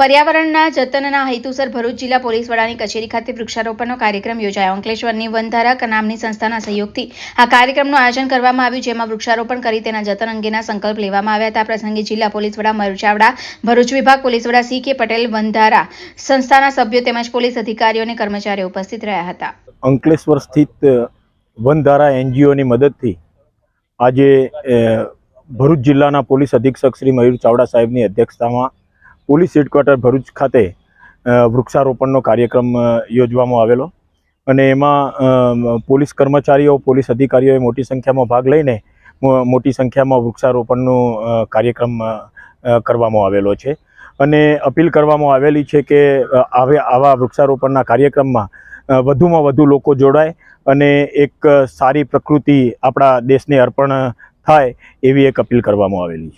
પર્યાવરણના જતનના હેતુસર ભરૂચ જિલ્લા પોલીસ વડાની કચેરી ખાતે વૃક્ષારોપણનો કાર્યક્રમ યોજાયો. અંકલેશ્વરની વનધારક નામની સંસ્થાના સહયોગથી આ કાર્યક્રમનું આયોજન કરવામાં આવ્યું, જેમાં વૃક્ષારોપણ કરી તેના જતન અંગેના સંકલ્પ લેવામાં આવ્યા હતા. આ પ્રસંગે જિલ્લા પોલીસ વડા મયુર ભરૂચ વિભાગ પોલીસ વડા સી કે પટેલ વનધારા સંસ્થાના સભ્યો તેમજ પોલીસ અધિકારીઓ અને કર્મચારીઓ ઉપસ્થિત રહ્યા હતા. અંકલેશ્વર સ્થિત વનધારા એનજીઓની મદદથી આજે ભરૂચ જિલ્લાના પોલીસ અધિક્ષક શ્રી મયુર ચાવડા સાહેબની અધ્યક્ષતામાં પોલીસ હેડક્વાર્ટર ભરૂચ ખાતે વૃક્ષારોપણનો કાર્યક્રમ યોજવામાં આવેલો. અને એમાં પોલીસ કર્મચારીઓ, પોલીસ અધિકારીઓએ મોટી સંખ્યામાં ભાગ લઈને મોટી સંખ્યામાં વૃક્ષારોપણનો કાર્યક્રમ કરવામાં આવેલો છે. અને અપીલ કરવામાં આવેલી છે કે આવે, આવા વૃક્ષારોપણના કાર્યક્રમમાં વધુમાં વધુ લોકો જોડાય અને એક સારી પ્રકૃતિ આપણા દેશને અર્પણ થાય એવી એક અપીલ કરવામાં આવેલી છે.